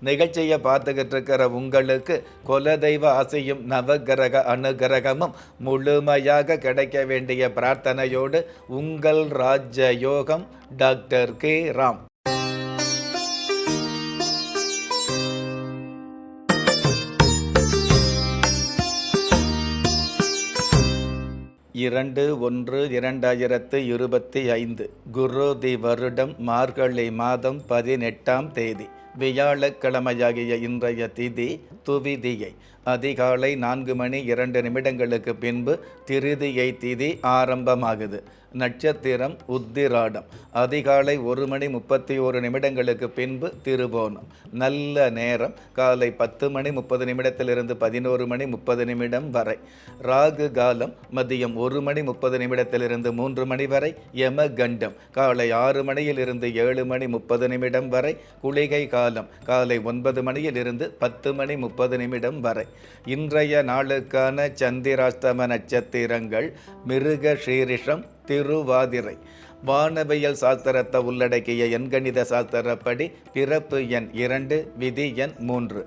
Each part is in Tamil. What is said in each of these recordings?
நிகழ்ச்சியை பார்த்துக்கிட்டு இருக்கிற உங்களுக்கு குலதெய்வ ஆசையும் நவகிரக அனுகிரகமும் முழுமையாக கிடைக்க வேண்டிய பிரார்த்தனையோடு உங்கள் ராஜயோகம் டாக்டர் கே. ராம். இரண்டு ஒன்று இரண்டாயிரத்து இருபத்தி ஐந்து குரோதி வருடம் மார்கழி மாதம் பதினெட்டாம் தேதி. வியாழக்கிழமையாகிய இன்றைய திதி துவிதியை. அதிகாலை நான்கு மணி இரண்டு நிமிடங்களுக்கு பின்பு திருதியை திதி ஆரம்பமாகுது. நட்சத்திரம் உத்திராடம். அதிகாலை ஒரு மணி முப்பத்தி ஒரு நிமிடங்களுக்கு பின்பு திருபோணம். நல்ல நேரம். காலை பத்து மணி முப்பது நிமிடத்திலிருந்து பதினோரு மணி முப்பது நிமிடம் வரை. ராகு காலம் மதியம் ஒரு மணி முப்பது நிமிடத்திலிருந்து மூன்று மணி வரை. யம கண்டம் காலை ஆறு மணியிலிருந்து ஏழு மணி முப்பது நிமிடம் வரை. குளிகை காலம். காலை ஒன்பது மணியிலிருந்து பத்து மணி முப்பது நிமிடம் வரை. இன்றைய நாளுக்கான சந்திராஸ்தம நட்சத்திரங்கள் மிருக ஸ்ரீரிஷம் திருவாதிரை. வானவியல் சாஸ்திரத்தை உள்ளடக்கிய எண்கணித சாஸ்திரப்படி பிறப்பு எண் இரண்டு விதி எண் மூன்று.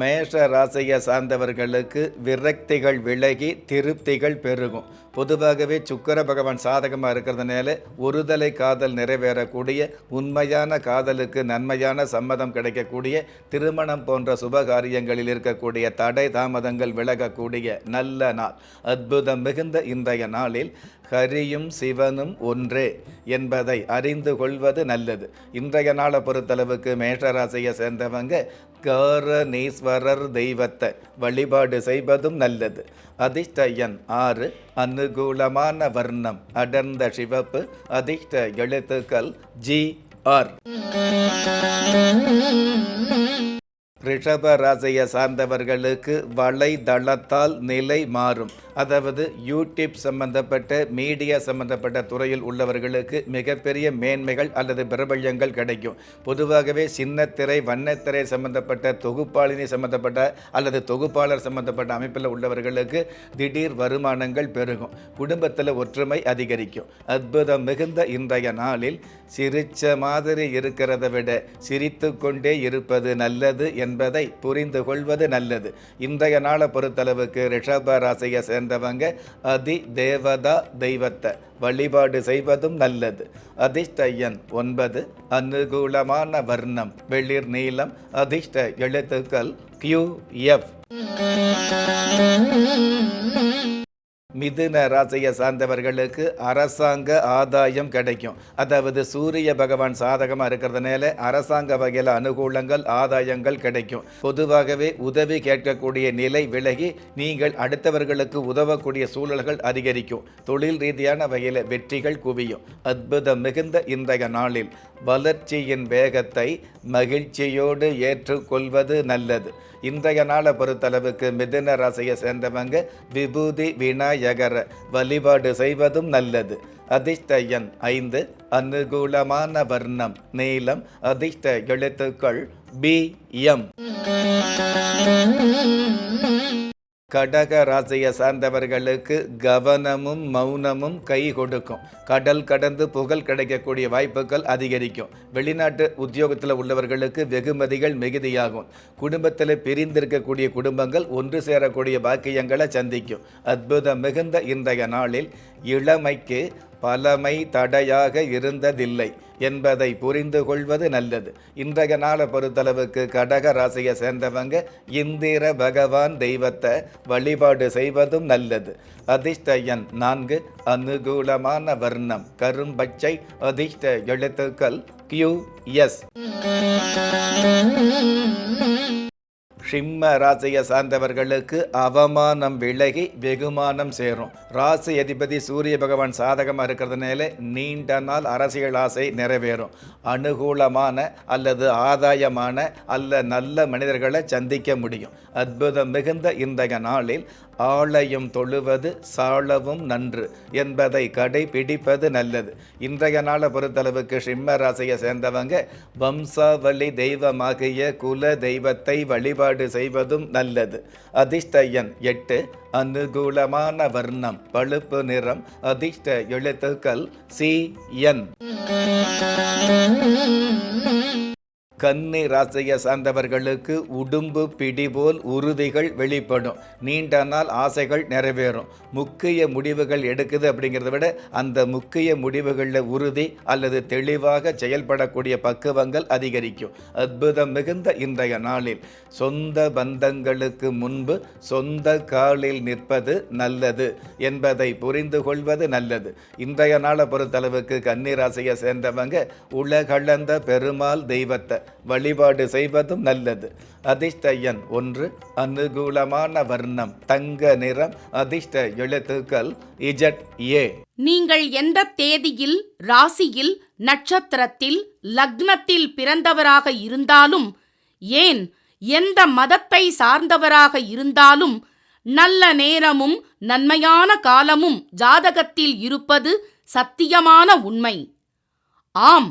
மேஷ ராசியை சார்ந்தவர்களுக்கு விரக்திகள் விலகி திருப்திகள் பெருகும். பொதுவாகவே சுக்கர பகவான் சாதகமாக இருக்கிறதுனால ஒருதலை காதல் நிறைவேறக்கூடிய உண்மையான காதலுக்கு நன்மையான சம்மதம் கிடைக்கக்கூடிய திருமணம் போன்ற சுப காரியங்களில் இருக்கக்கூடிய தடை தாமதங்கள் விலகக்கூடிய நல்ல நாள். அற்புதம் மிகுந்த இன்றைய நாளில் ஹரியும் சிவனும் ஒன்றே என்பதை அறிந்து கொள்வது நல்லது. இன்றைய நாளை பொறுத்தளவுக்கு மேஷராசியை சேர்ந்தவங்க காரணீஸ்வரர் தெய்வத்தை வழிபாடு செய்வதும் நல்லது. அதிர்ஷ்ட எண் ஆறு அனுகூலமான வர்ணம் அடர்ந்த சிவப்பு அதிர்ஷ்ட எழுத்துக்கள் ஜி ஆர். ரிஷப ராசியை சார்ந்தவர்களுக்கு வலைதளத்தால் நிலை மாறும். அதாவது யூடியூப் சம்பந்தப்பட்ட மீடியா சம்பந்தப்பட்ட துறையில் உள்ளவர்களுக்கு மிகப்பெரிய மேன்மைகள் அல்லது பிரபல்யங்கள் கிடைக்கும். பொதுவாகவே சின்னத்திரை வண்ணத்திரை சம்பந்தப்பட்ட தொகுப்பாளினி சம்பந்தப்பட்ட அல்லது தொகுப்பாளர் சம்பந்தப்பட்ட அமைப்பில் உள்ளவர்களுக்கு திடீர் வருமானங்கள் பெருகும். குடும்பத்தில் ஒற்றுமை அதிகரிக்கும். அற்புதம் மிகுந்த இன்றைய நாளில் சிரிச்ச மாதிரி இருக்கிறத விட சிரித்து கொண்டே இருப்பது நல்லது என்பதை புரிந்து கொள்வது நல்லது. இன்றைய நாளை பொறுத்தளவுக்கு ரிஷப ராசியை சேர்ந்தவங்க அதி தேவதா தெய்வத்தை. வழிபாடு செய்வதும் நல்லது. அதிர்ஷ்ட ஒன்பது அனுகூலமான வர்ணம். வெளிர் நீளம் அதிர்ஷ்ட எழுத்துக்கள் கியூ எஃப் மிதுன ராசியை சார்ந்தவர்களுக்கு அரசாங்க ஆதாயம் கிடைக்கும். அதாவது சூரிய பகவான் சாதகமாக இருக்கிறதுனால அரசாங்க வகையில் அனுகூலங்கள் ஆதாயங்கள் கிடைக்கும். பொதுவாகவே உதவி கேட்கக்கூடிய நிலை விலகி நீங்கள் அடுத்தவர்களுக்கு உதவக்கூடிய சூழல்கள் அதிகரிக்கும். தொழில் ரீதியான வகையில் வெற்றிகள் குவியும். அற்புதம் மிகுந்த இன்றைய நாளில் வளர்ச்சியின் வேகத்தை மகிழ்ச்சியோடு ஏற்றுக்கொள்வது நல்லது. இன்றைய நாளை பொறுத்தளவுக்கு மிதுன ராசியை சேர்ந்தவங்க விபூதி விநாயகர வழிபாடு செய்வதும் நல்லது. அதிர்ஷ்டயன் ஐந்து அனுகூலமான வர்ணம். நீளம் அதிர்ஷ்ட எழுத்துக்கள் பி எம் கடக ராசியை சார்ந்தவர்களுக்கு கவனமும் மௌனமும் கை கொடுக்கும். கடல் கடந்து புகழ் கிடைக்கக்கூடிய வாய்ப்புகள் அதிகரிக்கும். வெளிநாட்டு உத்தியோகத்தில் உள்ளவர்களுக்கு வெகுமதிகள் மிகுதியாகும். குடும்பத்தில் பிரிந்திருக்கக்கூடிய குடும்பங்கள் ஒன்று சேரக்கூடிய பாக்கியங்களை சந்திக்கும். அற்புதம் மிகுந்த இன்றைய நாளில் இளமைக்கு பழமை தடையாக இருந்ததில்லை என்பதை புரிந்து கொள்வது நல்லது. இன்றைய நாளை பொறுத்தளவுக்கு கடக ராசியை சேர்ந்தவங்க இந்திர பகவான் தெய்வத்தை வழிபாடு செய்வதும் நல்லது. அதிர்ஷ்டயன் நான்கு அனுகூலமான வர்ணம் கரும்பச்சை அதிர்ஷ்ட எழுத்துக்கள் கியூ எஸ் சிம்ம ராசியை சார்ந்தவர்களுக்கு அவமானம் விலகி வெகுமானம் சேரும். ராசி அதிபதி சூரிய பகவான் சாதகமாக இருக்கிறதுனால நீண்ட நாள் அரசியல் ஆசை நிறைவேறும். அனுகூலமான அல்லது ஆதாயமான அல்ல நல்ல மனிதர்களை சந்திக்க முடியும். அற்புதம் மிகுந்த இன்றைய நாளில் ஆலயம் தொழுவது சாளவும் நன்று என்பதை கடைபிடிப்பது நல்லது. இன்றைய நாளை பொறுத்தளவுக்கு சிம்ம ராசியை சேர்ந்தவங்க வம்சாவளி தெய்வமாகிய குல தெய்வத்தை வழிபாடு செய்வதும் நல்லது. அதிர்ஷ்ட எட்டு அனுகூலமான வர்ணம் பழுப்பு நிறம் அதிர்ஷ்ட எழுத்துக்கள் சி என். கன்னி ராசியை சார்ந்தவர்களுக்கு உடும்பு பிடிபோல் உறுதிகள் வெளிப்படும். நீண்ட நாள் ஆசைகள் நிறைவேறும். முக்கிய முடிவுகள் எடுக்குது அப்படிங்கிறத விட அந்த முக்கிய முடிவுகளில் உறுதி அல்லது தெளிவாக செயல்படக்கூடிய பக்குவங்கள் அதிகரிக்கும். அற்புதம் மிகுந்த இன்றைய நாளில். சொந்த பந்தங்களுக்கு முன்பு சொந்த காலில் நிற்பது நல்லது என்பதை புரிந்து கொள்வது நல்லது. இன்றைய நாளை பொறுத்தளவுக்கு கன்னி ராசியை சேர்ந்தவங்க உலகளந்த பெருமாள் தெய்வத்தை. வழிபாடு செய்வதும் நல்லது. அதிர்ஷ்டயன் ஒன்று அனுகூலமான வர்ணம் தங்க நிறம் அதிர்ஷ்ட எழுத்துக்கள் இஜட் ஏ. நீங்கள் எந்த தேதியில் ராசியில் நட்சத்திரத்தில் லக்னத்தில் பிறந்தவராக இருந்தாலும் ஏன் எந்த மதத்தை சார்ந்தவராக இருந்தாலும் நல்ல நேரமும் நன்மையான காலமும் ஜாதகத்தில் இருப்பது சத்தியமான உண்மை. ஆம்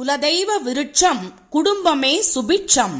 குலதெய்வ விருட்சம் குடும்பமே சுபிட்சம்.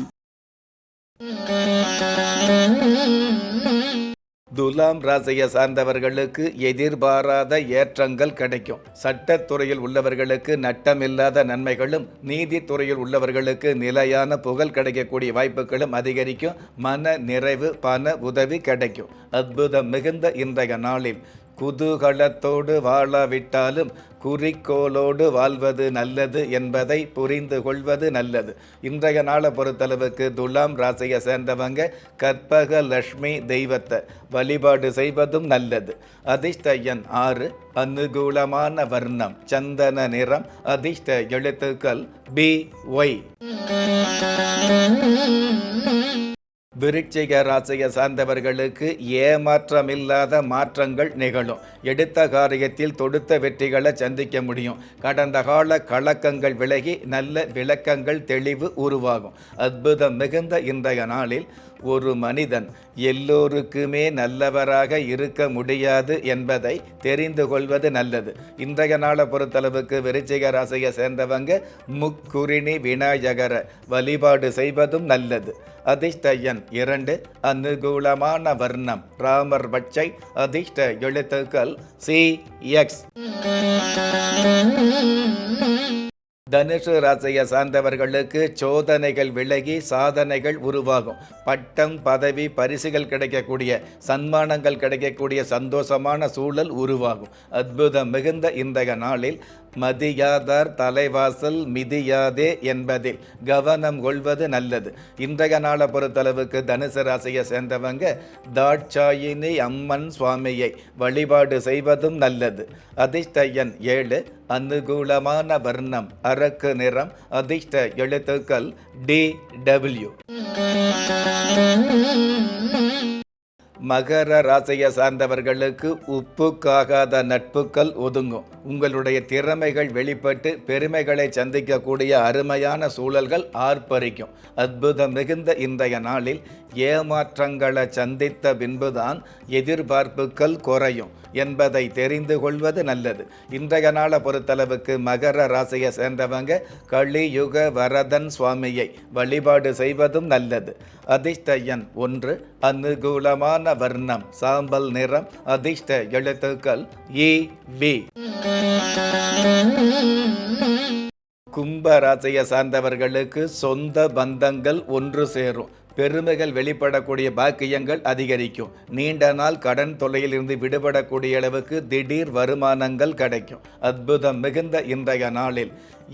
துலாம் ராசியை சார்ந்தவர்களுக்கு எதிர்பாராத ஏற்றங்கள் கிடைக்கும். சட்டத்துறையில் உள்ளவர்களுக்கு நட்டமில்லாத நன்மைகளும் நீதித்துறையில் உள்ளவர்களுக்கு நிலையான புகழ் கிடைக்கக்கூடிய வாய்ப்புகளும் அதிகரிக்கும். மன நிறைவு பண உதவி கிடைக்கும். அற்புதம் மிகுந்த இன்றைய நாளில். குதூகலத்தோடு வாழாவிட்டாலும் குறிக்கோளோடு வாழ்வது நல்லது என்பதை புரிந்து கொள்வது நல்லது. இன்றைய நாளை பொறுத்தளவுக்கு துலாம் ராசியை சேர்ந்தவங்க கற்பக லக்ஷ்மி தெய்வத்தை வழிபாடு செய்வதும் நல்லது. அதிர்ஷ்டயன் ஆறு அனுகூலமான வர்ணம் சந்தன நிறம் அதிர்ஷ்ட எழுத்துக்கள் பி ஒய். விருட்சிக ராசியை சார்ந்தவர்களுக்கு ஏமாற்றமில்லாத மாற்றங்கள் நிகழும். எடுத்த காரியத்தில் தொடுத்த வெற்றிகளை சந்திக்க முடியும். கடந்த கால கலக்கங்கள் விலகி நல்ல விளக்கங்கள் தெளிவு உருவாகும். அற்புதம் மிகுந்த இன்றைய நாளில் ஒரு மனிதன் எல்லோருக்குமே நல்லவராக இருக்க முடியாது என்பதை தெரிந்து கொள்வது நல்லது. இன்றைய நாளை பொறுத்தளவுக்கு விருச்சிக ராசியை சேர்ந்தவங்க முக்குறிணி விநாயகரை வழிபாடு செய்வதும் நல்லது. அதிர்ஷ்ட எண் இரண்டு அனுகூலமான வர்ணம். ராமர் பச்சை அதிர்ஷ்ட எழுத்துக்கள் சி எக்ஸ். தனுஷு ராசியை சார்ந்தவர்களுக்கு சோதனைகள் விலகி சாதனைகள் உருவாகும். பட்டம் பதவி பரிசுகள் கிடைக்கக்கூடிய சன்மானங்கள் கிடைக்கக்கூடிய சந்தோஷமான சூழல் உருவாகும். அற்புதம் மிகுந்த இன்றைய நாளில் மதியாதார் தலைவாசல் மிதியாதே என்பதில் கவனம் கொள்வது நல்லது. இன்றைய நாளை பொறுத்தளவுக்கு தனுசு ராசியை சேர்ந்தவங்க தாட்சாயினி அம்மன் சுவாமியை வழிபாடு செய்வதும் நல்லது. அதிர்ஷ்ட ஏழு அனுகூலமான வர்ணம் அரக்கு நிறம் அதிர்ஷ்ட எழுத்துக்கள் டி டபிள்யூ. மகர ராசியை சார்ந்தவர்களுக்கு உப்புக்காகாத நட்புக்கள் ஒதுங்கும். உங்களுடைய திறமைகள் வெளிப்பட்டு பெருமைகளை சந்திக்கக்கூடிய அருமையான சூழல்கள் ஆர்ப்பரிக்கும். அற்புதம் மிகுந்த இன்றைய நாளில் ஏமாற்றங்களை சந்தித்த பின்புதான் எதிர்பார்ப்புகள் குறையும் என்பதை தெரிந்து கொள்வது நல்லது. இன்றைய நாளை பொறுத்தளவுக்கு மகர ராசியை சேர்ந்தவங்க கலியுக வரதன் சுவாமியை வழிபாடு செய்வதும் நல்லது. அதிர்ஷ்ட எண் ஒன்று அனுகூலமான வர்ணம் சாம்பல் நிறம் அதிர்ஷ்ட எழுத்துக்கள் ஏ வி. கும்ப ராசியை சார்ந்தவர்களுக்கு சொந்த பந்தங்கள் ஒன்று சேரும். பெருமைகள் வெளிப்படக்கூடிய பாக்கியங்கள் அதிகரிக்கும். நீண்ட நாள் கடன் தொல்லையில் இருந்து விடுபடக்கூடிய அளவுக்கு திடீர் வருமானங்கள் கிடைக்கும். அற்புதம் மிகுந்த இன்றைய நாளில்.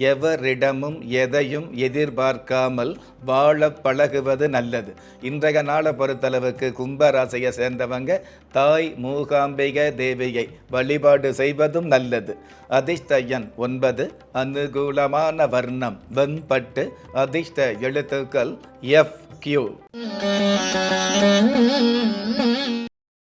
எவரிடமும் எதையும் எதிர்பார்க்காமல் வாழ பழகுவது நல்லது. இன்றைய நாளை பொறுத்தளவுக்கு கும்பராசையை சேர்ந்தவங்க தாய் மூகாம்பிகை தேவியை வழிபாடு செய்வதும் நல்லது. அதிர்ஷ்ட எண் ஒன்பது அனுகூலமான வர்ணம் வெண்பட்டு அதிர்ஷ்ட எழுத்துக்கள் எஃப் கியூ.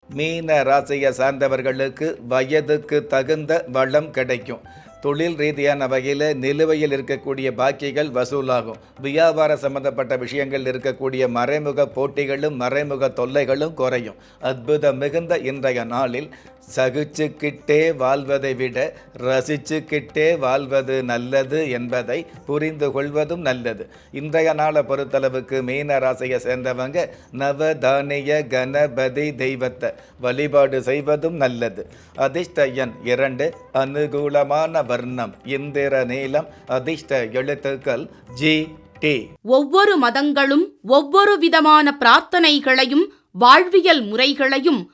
மீன ராசியை சார்ந்தவர்களுக்கு வயதுக்கு தகுந்த வளம் கிடைக்கும். தொழில் ரீதியான வகையில் நிலுவையில் இருக்கக்கூடிய பாக்கிகள் வசூலாகும். வியாபார சம்பந்தப்பட்ட விஷயங்கள் இருக்கக்கூடிய மறைமுக போட்டிகளும் மறைமுக தொல்லைகளும் குறையும். அற்புதம் மிகுந்த இன்றைய நாளில் சகிச்சுக்கிட்டே வாழ்வதை விட ரசிச்சுக்கிட்டே வாழ்வது நல்லது என்பதை புரிந்து கொள்வதும் நல்லது. இன்றைய நாளை பொறுத்தளவுக்கு மீன ராசியை சேர்ந்தவங்க நவதானிய கணபதி தெய்வத்தை வழிபாடு செய்வதும் நல்லது. அதிர்ஷ்ட எண் இரண்டு அனுகூலமான வர்ணம் இந்திர நீளம் அதிர்ஷ்ட எழுத்துக்கள் ஜி டி. ஒவ்வொரு மதங்களும் ஒவ்வொரு விதமான பிரார்த்தனைகளையும் வாழ்வியல் முறைகளையும்